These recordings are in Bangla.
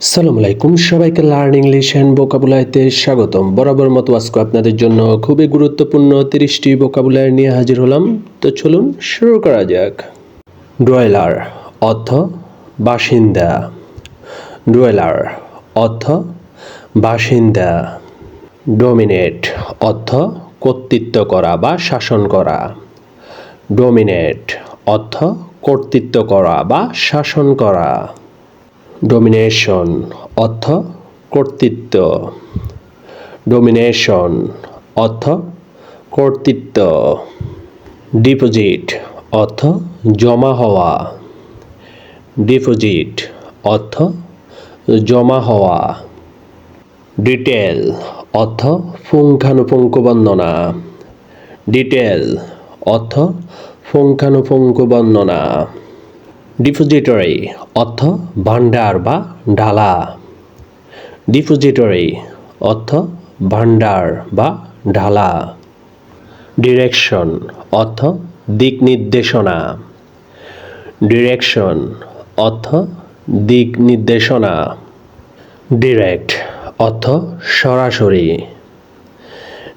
সালামু আলাইকুম, সবাইকে লার্ন ইংলিশ অ্যান্ড বোকাবুলাইতে স্বাগতম। বরাবর মতো আজকে আপনাদের জন্য খুবই গুরুত্বপূর্ণ তিরিশটি বোকাবুলারি নিয়ে হাজির হলাম। তো চলুন শুরু করা যাক। ডোয়েলার অর্থ, বাসিন্দা। ডোয়েলার অর্থ, বাসিন্দা। ডোমিনেট অর্থ, কর্তৃত্ব করা বা শাসন করা। ডোমিনেট অর্থ, কর্তৃত্ব করা বা শাসন করা। ডোমিনেশন অর্থ কর্তৃত্ব। ডোমিনেশন অর্থ কর্তৃত্ব। ডিপোজিট অর্থ জমা হওয়া। ডিপোজিট অর্থ জমা হওয়া। ডিটেল অর্থ পুঙ্খানুপুঙ্খ বর্ণনা। ডিটেল অর্থ পুঙ্খানুপুঙ্খ বর্ণনা। ডিপোজিটরি অর্থ ভাণ্ডার বা ঢালা। ডিপোজিটরি অর্থ ভাণ্ডার বা ঢালা। ডিরেকশন অর্থ দিক নির্দেশনা। ডিরেকশন অর্থ দিক নির্দেশনা। ডিরেক্ট অর্থ সরাসরি।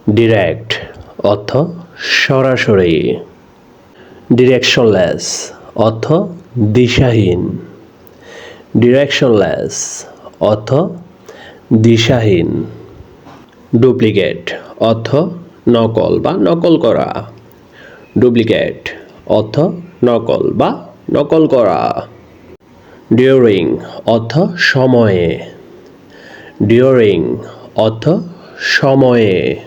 ডিরেক্ট অর্থ সরাসরি। ডিরেকশনলেস অর্থ দিশাহীন। ডিরেকশনলেস অর্থ দিশাহীন। ডুপ্লিকেট অর্থ নকল বা নকল করা। ডুপ্লিকেট অর্থ নকল বা নকল করা। ডিওরিং অর্থ সময়ে। ডিওরিং অর্থ সময়ে।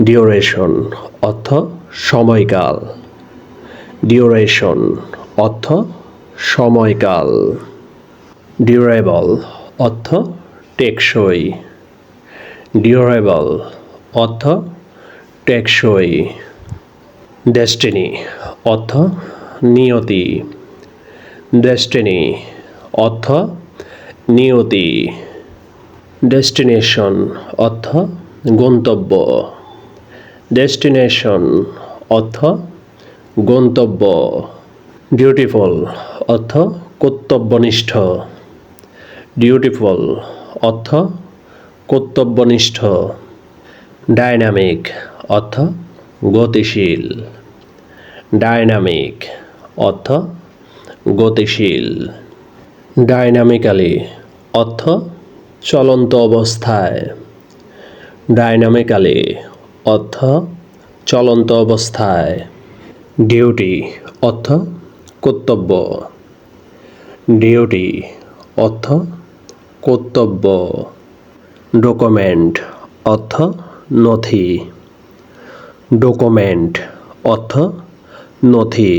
ডিওরেশন অর্থ সময়কাল। ডিউরেশন অর্থ সময়কাল। ডিউরেবল অর্থ টেকসই। ডিউরেবল অর্থ টেকসই। ডেস্টিনি অর্থ নিয়তি। ডেস্টিনি অর্থ নিয়তি। ডেস্টিনেশন অর্থ গন্তব্য। ডেস্টিনেশন অর্থ গন্তব্য। ডিউটিফুল অর্থ কর্তব্যনিষ্ঠ। ডিউটিফুল অর্থ কর্তব্যনিষ্ঠ। ডাইনামিক অর্থ গতিশীল। ডাইনামিক অর্থ গতিশীল। ডাইনামিক্যালি অর্থ চলন্ত অবস্থায়। ডাইনামিক্যালি অর্থ চলন্ত অবস্থায়। ডিউটি অর্থ কর্তব্য। ডিউটি অর্থ কর্তব্য। ডকুমেন্ট অর্থ নথি। ডকুমেন্ট অর্থ নথি।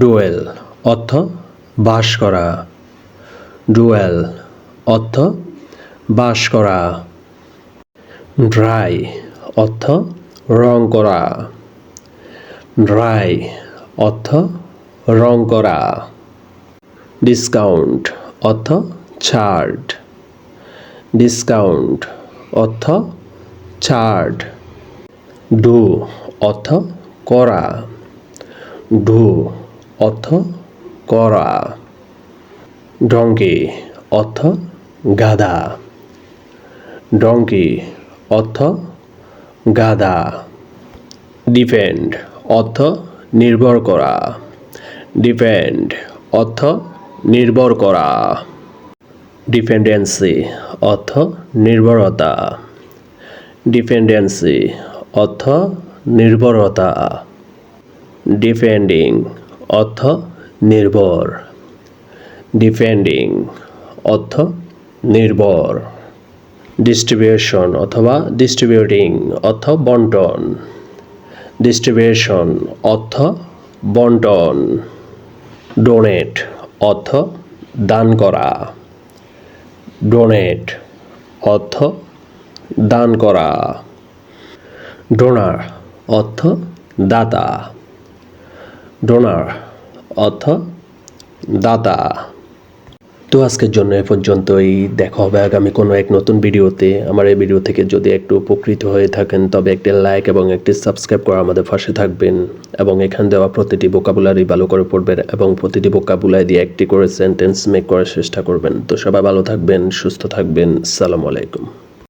ডুয়েল অর্থ বাস করা। ডুয়েল অর্থ বাস করা। ড্রাই অর্থ রং করা। ড্রাই অর্থ রং করা। ডিসকাউন্ট অর্থ ছাড় ডিসকাউন্ট অর্থ ছাড় ডু অর্থ করা। ডু অর্থ করা। ডঙ্কি অর্থ গাধা ডঙ্কি অর্থ গাধা ডিপেন্ড অর্থ নির্ভর করা। ডিপেন্ড, অর্থ নির্ভর করা। ডিপেন্ডেন্সি, অর্থ নির্ভরতা। ডিপেন্ডেন্সি, অর্থ নির্ভরতা। ডিপেন্ডিং, অর্থ নির্ভর। ডিপেন্ডিং, অর্থ নির্ভর। ডিস্ট্রিবিউশন অথবা ডিস্ট্রিবিউটিং, অর্থ বন্টন। ডিস্ট্রিবিউশন, অর্থ বন্টন। ডোনেট অর্থ দান করা। ডোনেট অর্থ দান করা। ডোনার অর্থ দাতা। ডোনার অর্থ দাতা। তো আজকের জন্য এ পর্যন্তই। দেখা হবে আগামী কোনো এক নতুন ভিডিওতে। আমার এই ভিডিও থেকে যদি একটু উপকৃত হয়ে থাকেন, তবে একটি লাইক এবং একটি সাবস্ক্রাইব করা আমাদের পাশে থাকবেন এবং এখান দেওয়া প্রতিটি বোকাবুলারি ভালো করে পড়বেন এবং প্রতিটি বোকাবুলায় দিয়ে একটি করে সেন্টেন্স মেক করার চেষ্টা করবেন। তো সবাই ভালো থাকবেন, সুস্থ থাকবেন। সালাম আলাইকুম।